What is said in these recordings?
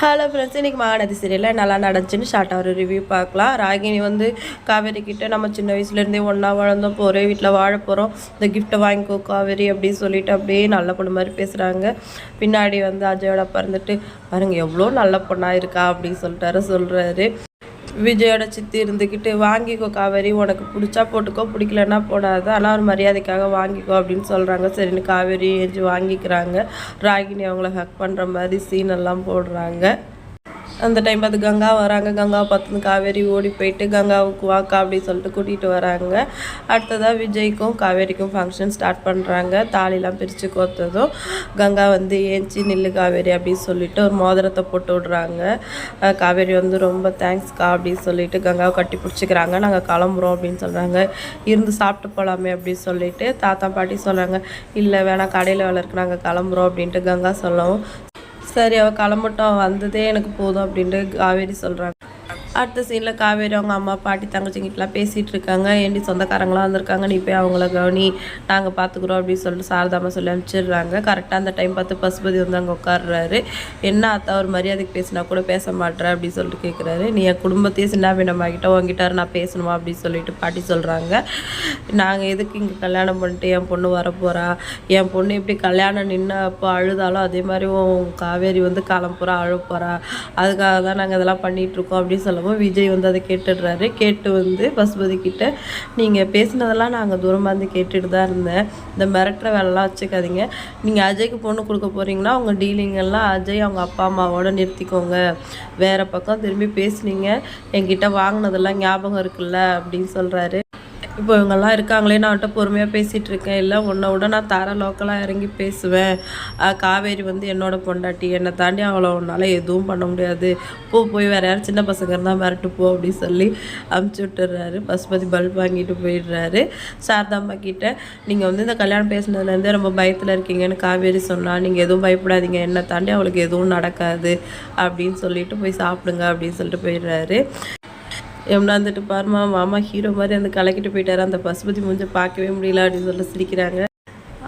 Hello friends இன்றைக்கி மகாநதி சீரியலில் நல்லா நடந்துச்சுன்னு ஷார்ட்டாக ஒரு ரிவ்யூ பார்க்கலாம். ராகினி வந்து காவேரி கிட்டே நம்ம சின்ன வயசுலேருந்தே ஒன்றா வளர்ந்தோம் போகிறே வீட்டில் வாழ போகிறோம் இந்த கிஃப்ட்டை வாங்கிக்கோ காவேரி அப்படின்னு சொல்லிட்டு அப்படியே நல்ல பொண்ணு மாதிரி பேசுகிறாங்க பின்னாடி வந்து அஜயோட பிறந்துட்டு பாருங்க எவ்வளோ நல்ல பொண்ணாக இருக்கா அப்படின்னு சொல்லிட்டாரு சொல்கிறாரு விஜயோட சித்தி இருந்துக்கிட்டு வாங்கிக்கோ காவேரி உனக்கு பிடிச்சா போட்டுக்கோ பிடிக்கலன்னா போடாத ஆனால் ஒரு மரியாதைக்காக வாங்கிக்கோ அப்படின்னு சொல்கிறாங்க சரின்னு காவேரி ஏஞ்சி வாங்கிக்கிறாங்க. ராகினி அவங்கள ஹக் பண்ணுற மாதிரி சீன் எல்லாம் போடுறாங்க. அந்த டைம் பார்த்து கங்கா வராங்க. கங்காவை பார்த்து காவேரி ஓடி போயிட்டு கங்காவுக்கு வாக்கா அப்படின்னு சொல்லிட்டு கூட்டிகிட்டு வராங்க. அடுத்ததாக விஜய்க்கும் காவேரிக்கும் ஃபங்க்ஷன் ஸ்டார்ட் பண்ணுறாங்க தாலிலாம் பிரித்து கோத்ததும் கங்கா வந்து ஏஞ்சி நில்லு காவேரி அப்படின்னு சொல்லிட்டு ஒரு மோதிரத்தை போட்டு விடுறாங்க. காவேரி வந்து ரொம்ப தேங்க்ஸ்க்கா அப்படின்னு சொல்லிட்டு கங்காவை கட்டி பிடிச்சிக்கிறாங்க. நாங்கள் கிளம்புறோம் அப்படின்னு சொல்கிறாங்க இருந்து சாப்பிட்டு போகலாமே அப்படின்னு சொல்லிட்டு தாத்தா பாட்டி சொல்கிறாங்க இல்லை வேணாம் கடையில் வேலை இருக்கு. நாங்கள் கிளம்புறோம் அப்படின்ட்டு கங்கா சொல்லவும் சரி அவள் கிளம்பட்டும் வந்ததே எனக்கு போதும் அப்படின்ட்டு காவேரி சொல்கிறாங்க அடுத்த சீனில் காவேரி அவங்க அம்மா பாட்டி தங்கச்சிங்கிட்டலாம் பேசிகிட்டு இருக்காங்க. ஏண்டி சொந்தக்காரங்களாம் வந்திருக்காங்க? நீ போய் அவங்கள கவனி. நாங்கள் பார்த்துக்குறோம் அப்படின்னு சொல்லிட்டு சாரதாமா சொல்லி அனுப்பிச்சிடுறாங்க. கரெக்டாக அந்த டைம் பார்த்து பசுபதி வந்து அங்கே உட்காடுறாரு என்ன அத்தா ஒரு மரியாதைக்கு பேசினா கூட பேச மாட்டேற அப்படின்னு சொல்லிட்டு கேட்குறாரு நீ என் குடும்பத்தையே சின்ன பின்னமாக்கிட்ட உங்ககிட்ட நான் பேசணுமா அப்படின்னு சொல்லிட்டு பாட்டி சொல்கிறாங்க நாங்கள் எதுக்கு இங்கே கல்யாணம் பண்ணிட்டு என் பொண்ணு வரப்போகிறா என் பொண்ணு எப்படி கல்யாணம் நின்று அப்போ அழுதாலும் அதே மாதிரி உன் காவேரி வந்து கிளம்புறா அழ போகிறா அதுக்காக தான் நாங்கள் இதெல்லாம் பண்ணிகிட்ருக்கோம் அப்படின்னு சொல்லவும் விஜய் வந்து அதை கேட்டுடுறாரு. கேட்டு வந்து பசுபதி கிட்ட நீங்கள் பேசினதெல்லாம் நாங்கள் தூரமாக இருந்து கேட்டுட்டு தான் இருந்தேன். இந்த மிரட்டுற வேலைலாம் வச்சுக்காதீங்க. நீங்கள் அஜய்க்கு பொண்ணு கொடுக்க போகிறீங்கன்னா அவங்க டீலிங் எல்லாம் அஜய் அவங்க அப்பா அம்மாவோட நிறுத்திக்கோங்க. வேறு பக்கம் திரும்பி பேசுனீங்க. என்கிட்ட வாங்கினதெல்லாம் ஞாபகம் இருக்குல்ல? அப்படின்னு சொல்கிறாரு இப்போ இவங்கெல்லாம் இருக்காங்களே நான் அவன்கிட்ட பொறுமையாக பேசிகிட்டு இருக்கேன். இல்லை உன்னை விட நான் தர லோக்கலாக இறங்கி பேசுவேன். காவேரி வந்து என்னோட பொண்டாட்டி. என்னை தாண்டி அவளை உன்னால் எதுவும் பண்ண முடியாது. போ போய் வேறு யாரும் சின்ன பசங்க இருந்தால் மிரட்டு போ அப்படின்னு சொல்லி அமுச்சு விட்டுறாரு. பசுபதி பல்ப் வாங்கிட்டு போயிடுறாரு. சாரதாம்மா கிட்டே நீங்கள் வந்து இந்த கல்யாணம் பேசினதுலேருந்தே ரொம்ப பயத்தில் இருக்கீங்கன்னு காவேரி சொன்னால் நீங்கள் எதுவும் பயப்படாதீங்க. என்னை தாண்டி அவளுக்கு எதுவும் நடக்காது. அப்படின்னு சொல்லிட்டு போய் சாப்பிடுங்க அப்படின்னு சொல்லிட்டு போயிடுறாரு. எம்னா வந்துட்டு பாருமா மாமா ஹீரோ மாதிரி அந்த கலக்கிட்டு போயிட்டாரு. அந்த பசுபதி மூஞ்ச பார்க்கவே முடியல அப்படின்னு சொல்லி சிரிக்கிறாங்க.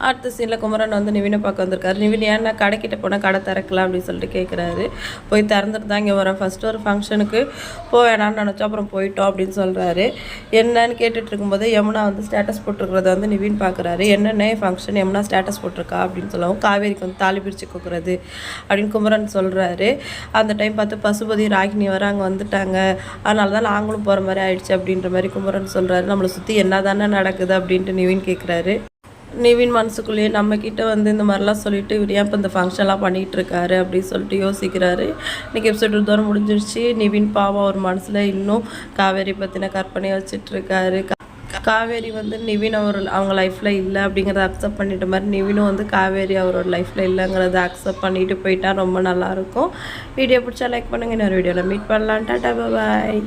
அடுத்த சீனில் குமரன் வந்து நிவினை பார்க்க வந்திருக்காரு. நிவின் ஏன்னா கடைக்கிட்ட போனால் கடை திறக்கலாம் அப்படின்னு சொல்லிட்டு கேட்குறாரு போய் திறந்துட்டு தான் இங்கே வரேன். ஃபஸ்ட்டு ஒரு ஃபங்க்ஷனுக்கு போக வேணாம்னு நினச்சோம். அப்புறம் போயிட்டோம் அப்படின்னு சொல்கிறாரு என்னன்னு கேட்டுட்டு இருக்கும்போது யமுனா வந்து ஸ்டேட்டஸ் போட்டிருக்கிறத வந்து நிவின் பார்க்குறாரு என்னென்ன ஃபங்க்ஷன் யமுனா ஸ்டேட்டஸ் போட்டிருக்கா? அப்படின்னு சொல்லவும் காவேரிக்கு வந்து தாலி பிரித்து கொடுக்குறது அப்படின்னு குமரன் சொல்கிறாரு அந்த டைம் பார்த்து பசுபதி ராகினி வர அங்கே வந்துட்டாங்க. அதனால தான் நாங்களும் போகிற மாதிரி ஆயிடுச்சு அப்படின்ற மாதிரி குமரன் சொல்கிறாரு நம்மளை சுற்றி என்ன தானே நடக்குது அப்படின்ட்டு நிவின் கேட்குறாரு நிவின் மனசுக்குள்ளேயே நம்ம வந்து இந்த மாதிரிலாம் சொல்லிட்டு இவர் ஏன் இப்போ இந்த ஃபங்க்ஷன்லாம் பண்ணிகிட்டு இருக்காரு அப்படின்னு சொல்லிட்டு யோசிக்கிறாரு. இன்றைக்கி எபிசோட் தூரம் முடிஞ்சிருச்சு. நிவின் பாவம் அவர் மனசில் இன்னும் காவேரி பற்றின கற்பனையை வச்சுட்டு இருக்காரு காவேரி வந்து நிவின் அவர் அவங்க லைஃப்பில் இல்லை அப்படிங்கிறத அக்செப்ட் பண்ணிட்ட மாதிரி நிவினும் வந்து காவேரி அவரோட லைஃப்பில் இல்லைங்கிறத அக்செப்ட் பண்ணிட்டு போயிட்டா ரொம்ப நல்லாயிருக்கும் வீடியோ பிடிச்சா லைக் பண்ணுங்கள் இன்னொரு வீடியோவில் மீட் பண்ணலாம். டாட்டா பாய்